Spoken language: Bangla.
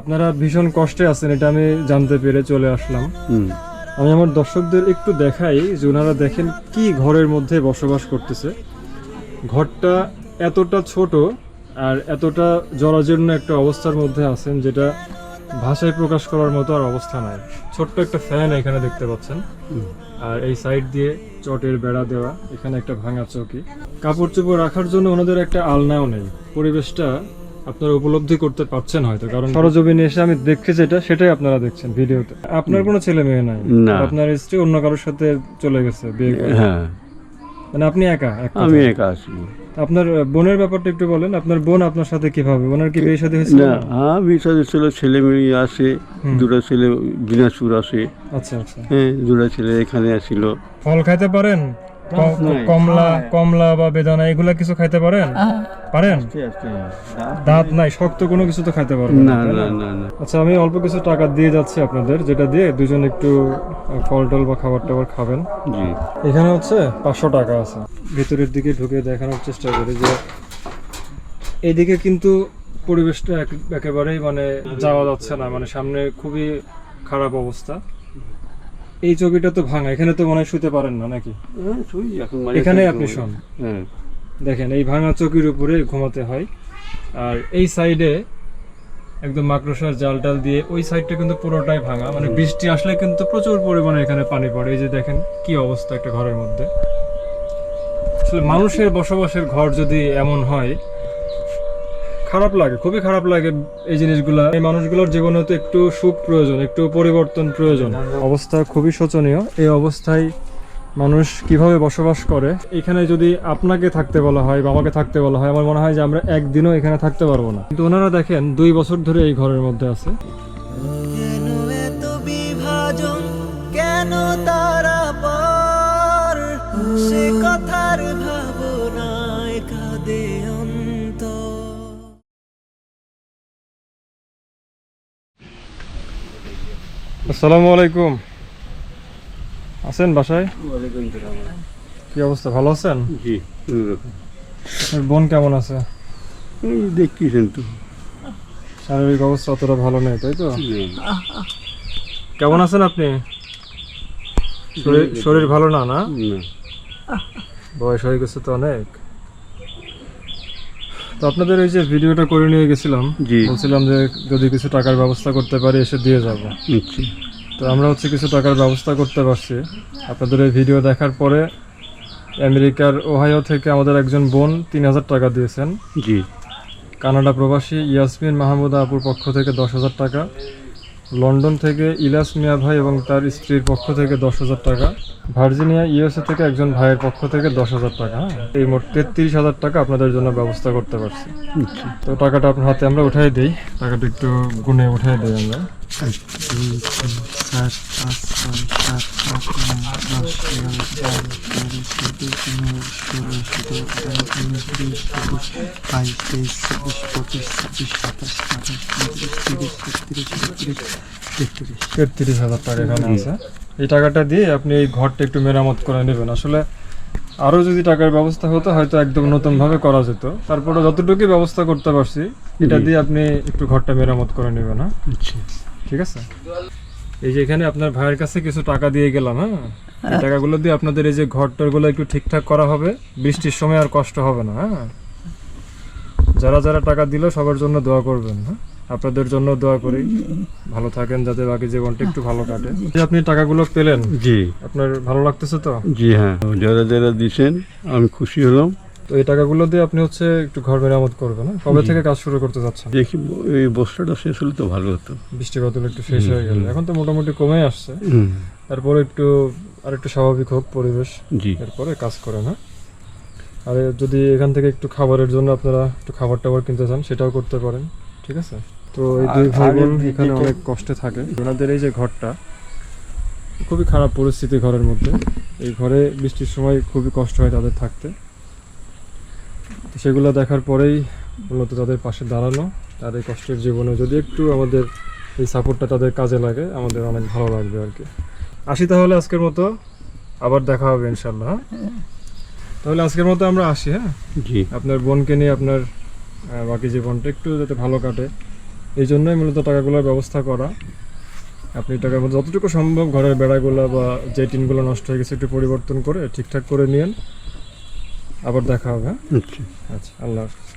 আপনারা ভীষণ কষ্টে আছেন, এটা আমি জানতে পেরে চলে আসলাম। আমি আমার দর্শকদের একটু দেখাই যে ওনারা দেখেন কি ঘরের মধ্যে বসবাস করতেছে। ঘরটা এতটা ছোট আর এতটা জরাজীর্ণ একটা অবস্থার মধ্যে আছেন যেটা ভাষায় প্রকাশ করার মতো আর অবস্থা নাই। ছোট্ট একটা ফ্যান এখানে দেখতে পাচ্ছেন। আর এই সাইড দিয়ে চটের বেড়া দেওয়া, এখানে একটা ভাঙা চৌকি। কাপড় চোপড় রাখার জন্য ওনাদের একটা আলনাও নেই। পরিবেশটা আপনারা উপলব্ধি করতে পারছেন হয়তো কারণ সরজমিনে এসে আমি দেখছি যেটা সেটাই আপনারা দেখছেন ভিডিওতে। আপনার কোনো ছেলে মেয়ে নাই? আপনার স্ত্রী অন্য কারোর সাথে চলে গেছে বিয়ে করে? হ্যাঁ। মানে আপনি একা এক আমি একা আছি। আপনার বোনের ব্যাপারটা একটু বলেন আপনার বোন আপনার সাথে কীভাবে? ওনার কি বিয়ে সাথে হয়েছিল? না আমি সাথে ছিল ছেলে মেয়ে আসে। দুটো ছেলে দিনাজপুর আসে আচ্ছা আচ্ছা। হ্যাঁ দুটো ছেলে এখানে আসিল ফল খাইতে পারেন। কমলা কমলা বা বেদানা এগুলা কিছু খাইতে পারেন? পারেন? দাঁত নাই শক্ত কোনো কিছু তো খাইতে পারবেন না না না না? আচ্ছা আমি অল্প কিছু টাকা দিয়ে যাচ্ছি আপনাদের যেটা দিয়ে দুজন একটু ফল টল বা খাবার টাবার খাবেন এখানে হচ্ছে পাঁচশো টাকা আছে। ভিতরের দিকে ঢুকে দেখানোর চেষ্টা করি যে এইদিকে কিন্তু পরিবেশটা একেবারেই মানে যাওয়া যাচ্ছে না মানে সামনে খুবই খারাপ অবস্থা। এই চৌকিটা তো ভাঙা এখানে তো মনে হয় শুতে পারেন না নাকি? হ্যাঁ, এখানে আপনি শোন। হ্যাঁ। দেখেন এই ভাঙা চৌকির উপরে ঘুমাতে হয়। আর এই সাইডে একদম মাকড়সার জাল টাল দিয়ে ওই সাইডটা কিন্তু পুরোটাই ভাঙা। মানে বৃষ্টি আসলে কিন্তু প্রচুর পরিমাণে এখানে পানি পড়ে। এই যে দেখেন কি অবস্থা একটা ঘরের মধ্যে। আসলে মানুষের বসবাসের ঘর যদি এমন হয় খারাপ লাগে, খুবই খারাপ লাগে এই জিনিসগুলা। এই মানুষগুলোর জীবনে তো একটু সুখ প্রয়োজন, একটু পরিবর্তন প্রয়োজন। অবস্থা খুবই শোচনীয়। এই অবস্থায় মানুষ কীভাবে বসবাস করে? এখানে যদি আপনাকে থাকতে বলা হয় বা আমাকে থাকতে বলা হয়, আমার মনে হয় যে আমরা একদিনও এখানে থাকতে পারব না। কিন্তু ওনারা দেখেন, দুই বছর ধরে এই ঘরের মধ্যে আছে। কেন তারা আসসালামু আলাইকুম। আছেন বাসায়? কি অবস্থা ভালো আছেন? জি বোন কেমন আছে? দেখতেছেন তো। শারীরিক অবস্থা অতটা ভালো নেই তাই তো? কেমন আছেন আপনি? শরীর শরীর ভালো না না? না। বয়স হয়ে গেছে তো অনেক। তো আপনাদের এই যে ভিডিওটা করে নিয়ে গেছিলাম বলছিলাম যে যদি কিছু টাকার ব্যবস্থা করতে পারি এসে দিয়ে যাব। নিচ্ছি তো আমরা হচ্ছে কিছু টাকার ব্যবস্থা করতে পারছি। আপনাদের এই ভিডিও দেখার পরে আমেরিকার ওহাইও থেকে আমাদের একজন বোন তিন হাজার টাকা দিয়েছেন। জি। কানাডা প্রবাসী ইয়াসমিন মাহমুদা আপুর পক্ষ থেকে দশ হাজার টাকা। লন্ডন থেকে ইলাস মিয়া ভাই এবং তার স্ত্রীর পক্ষ থেকে দশ হাজার টাকা ভার্জিনিয়া ইউএসএ থেকে একজন ভাইয়ের পক্ষ থেকে দশ হাজার টাকা হ্যাঁ? এই মোট তেত্রিশ হাজার টাকা আপনাদের জন্য ব্যবস্থা করতে পারছি। আচ্ছা। তো টাকাটা আপনার হাতে আমরা উঠাই দিই। টাকাটা একটু গুনে উঠাই দিই আমরা। তেত্রিশ হাজার টাকা এখানে আছে। এই টাকাটা দিয়ে আপনি এই ঘরটা একটু মেরামত করে নেবেন। আসলে আরও যদি টাকার ব্যবস্থা হতো হয়তো একদম নতুন ভাবে করা যেত। তারপরে যতটুকু ব্যবস্থা করতে পারছি এটা দিয়ে আপনি একটু ঘরটা মেরামত করে নেবেন হ্যাঁ? আচ্ছা। ঠিক আছে? এই যে এখানে আপনার ভাইয়ের কাছে কিছু টাকা দিয়ে গেলাম হ্যাঁ? এই টাকাগুলো দিয়ে আপনাদের এই যে ঘরটারগুলো একটু ঠিকঠাক করা হবে বৃষ্টির সময় আর কষ্ট হবে না হ্যাঁ? যারা যারা টাকা দিল সবার জন্য দোয়া করবেন হ্যাঁ? আপনাদের জন্য দোয়া করি। ভালো থাকেন যাতে বাকি জীবনটা একটু ভালো কাটে। যে আপনি টাকাগুলো পেলেন জি। আপনার ভালো লাগতেছে তো? জি হ্যাঁ। যারা যারা দিছেন আমি খুশি হলাম। তো এই টাকাগুলো দিয়ে আপনি হচ্ছে একটু ঘর মেরামত করবেন হ্যাঁ? কবে থেকে কাজ শুরু করতে যাচ্ছেন দেখি এই বস্তাটা শেষ হলে তো ভালো হতো। বৃষ্টি বাদল একটু শেষ হয়ে গেল। এখন তো মোটামুটি কমে আসছে। তারপরে একটু আর একটু স্বাভাবিক হোক পরিবেশ। এরপরে কাজ করে না আর যদি এখান থেকে একটু খাবারের জন্য আপনারা একটু খাবার টাবার কিনতে চান সেটাও করতে পারেন ঠিক আছে? তো এই দুই ভাই বোন এখানে অনেক কষ্টে থাকে। ওনাদের এই যে ঘরটা খুবই খারাপ পরিস্থিতি ঘরের মধ্যে। এই ঘরে বৃষ্টির সময় খুবই কষ্ট হয় তাদের থাকতে। সেগুলো দেখার পরেই মূলত তাদের পাশে দাঁড়ানো এই কষ্টের জীবনে যদি একটু আমাদের এই সাপোর্টটা তাদের কাজে লাগে আমাদের অনেক ভালো লাগবে আর কি। আসি তাহলে আজকের মতো আবার দেখা হবে ইনশাল্লাহ হ্যাঁ? তাহলে আজকের মতো আমরা আসি হ্যাঁ? জি। আপনার বোনকে নিয়ে আপনার বাকি জীবনটা একটু যাতে ভালো কাটে এই জন্যই মূলত টাকাগুলোর ব্যবস্থা করা। আপনি টাকার মধ্যে যতটুকু সম্ভব ঘরের বেড়াগুলো বা যে টিনগুলো নষ্ট হয়ে গেছে একটু পরিবর্তন করে ঠিকঠাক করে নিন আবার দেখা হবে হ্যাঁ? আচ্ছা। আচ্ছা আল্লাহ হাফিজ।